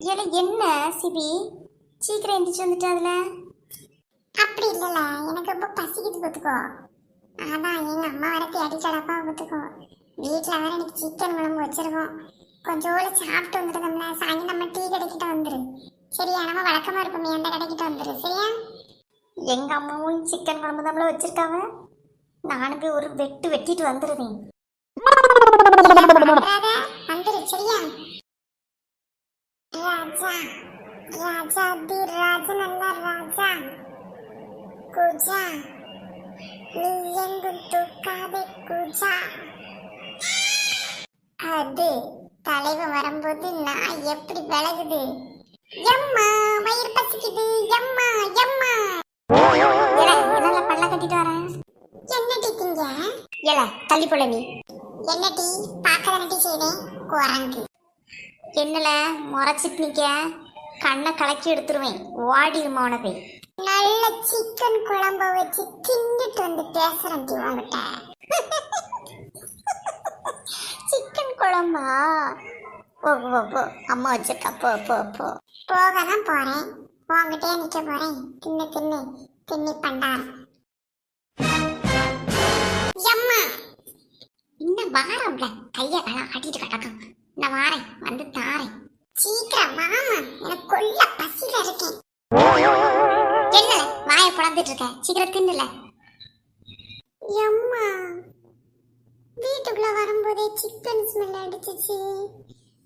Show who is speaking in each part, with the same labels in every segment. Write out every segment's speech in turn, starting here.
Speaker 1: ஏல என்ன சிபி? சீக்கிரம் எந்திரிச்சு வந்துட்டு அதுல.
Speaker 2: அப்படி இல்லைல்ல எனக்கு ரொம்ப பசிக்குது பார்த்துக்கோ. அதான் எங்கள் அம்மா வர தேடி கிடப்பா பார்த்துக்கோ. வீட்டில் வேற எனக்கு சிக்கன் குழம்பு வச்சிருக்கோம். கொஞ்சோடு சாப்பிட்டு வந்துடுதோம்ல சாயங்காலம் நம்ம டீ கடைக்கிட்ட வந்துரு. சரியா நம்ம வழக்கமாக இருப்போமே அந்த கடைக்கிட்ட வந்துரு சரியா?
Speaker 1: எங்க அம்மாவும் சிக்கன் குழம்பு தான் வச்சிருக்காங்க. நானும் போய் ஒரு வெட்டு வெட்டிட்டு வந்துடுவேன்
Speaker 2: வராத, வந்துரு சரியா ராஜா ராஜா தி ராஜா நல்ல ராஜா. குஜா நீ எங்கும் தூக்காதே குஜா. அது தலைவன் வரும்போது நான் எப்படி விலகுது? எம்மா வயிறு பசிக்குது. எம்மா எம்மா.
Speaker 1: ஏல பல்ல கட்டிட்டு வரேன்.
Speaker 2: என்ன டீக்கிங்க
Speaker 1: ஏல தள்ளி போல நீ.
Speaker 2: என்ன டீ பார்க்க டீ செய்வேன் குரங்கு.
Speaker 1: என்னல முறைச்சிட்டு நிக்க. கண்ணை கலக்கி எடுத்துருவேன். ஓடிடுமா உனக்கு
Speaker 2: நல்ல சிக்கன் குழம்ப வச்சு தின்னுட்டு வந்து பேசுறேன் உங்ககிட்ட
Speaker 1: சிக்கன் குழம்பா? போ போ போ அம்மா வச்சிருக்கா. போ போ போ.
Speaker 2: போக தான் போறேன். உங்ககிட்டயே நிக்க போறேன். தின்னு தின்னு. தின்னி பண்டார் எம்மா!
Speaker 1: இன்னும் வாரம்ல. கைய கால ஆட்டிட்டு கிடக்கும் நான் வாரேன். வாயை புலந்துட்டு இருக்க சீக்கிரம் தின்னுல.
Speaker 2: எம்மா வீட்டுக்குள்ள வரும்போதே சிக்கன் ஸ்மெல் அடிச்சிச்சு.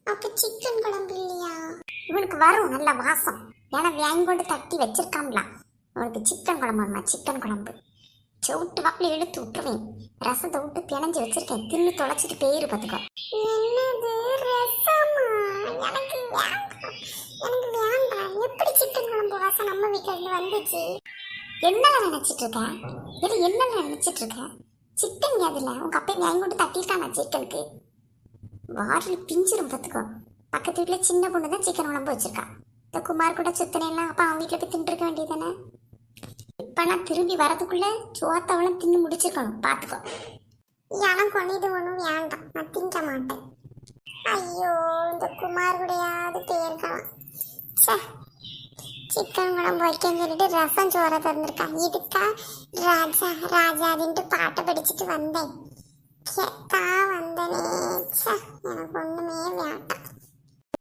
Speaker 2: அப்ப சிக்கன் குழம்பு இல்லையா?
Speaker 1: இவனுக்கு வரும் நல்ல வாசம். ஏன்னா வாங்கி கொண்டு தட்டி வச்சிருக்காங்களா அவனுக்கு சிக்கன் குழம்பு வேணுமா? சிக்கன் குழம்பு. சவுட்டு வாக்கில் இழுத்து விட்டுருவேன். ரசத்தை விட்டு பிணைஞ்சு வச்சிருக்கேன். தின்னு தொலைச்சிட்டு பேரு பார்த்துக்கோ.
Speaker 2: எனக்கு வேண்டாம். எனக்கு வேண்டாம். எப்படி சிக்கன் குழம்பு வாசம் நம்ம வீட்டுல இருந்து வந்துச்சு?
Speaker 1: என்னெல்லாம் நினச்சிட்டு இருக்கேன் இது என்னெல்லாம் நினச்சிட்டு இருக்கேன் சிக்கன் அதில்? உங்கள் அப்பா வாங்கி கொண்டு தட்டியிருக்கானா சிக்கனுக்கு. வாரில் பிஞ்சிரும் பார்த்துக்கோ. பக்கத்து வீட்டில் சின்ன பொண்ணு தான் சிக்கன் குழம்பு வச்சிருக்கா. இந்த குமார் கூட சுத்தனை எல்லாம் அவங்க வீட்டில் வீட்டுல போய் வேண்டியது வேண்டியதானே? இப்போ நான் திரும்பி வரதுக்குள்ளே சோத்தாவெல்லாம் தின்னு முடிச்சிருக்கணும். பார்த்துக்கோ.
Speaker 2: எனக்கு ஒன்று இது ஒன்றும் வேண்டாம். நான் திங்க மாட்டேன். ஐயோ இந்த குமார் கூடயாவது போயிருக்கலாம் சே சிக்கன் குழம்பு வைக்கன்னு சொல்லிட்டு ரசம் சோற தந்திருக்கான் இதுக்கா ராஜா ராஜாதின்ட்டு பாட்டை படிச்சுட்டு வந்தேன் கெத்தா வந்தனே ச்சே எனக்கு ஒன்றுமே வேண்டாம்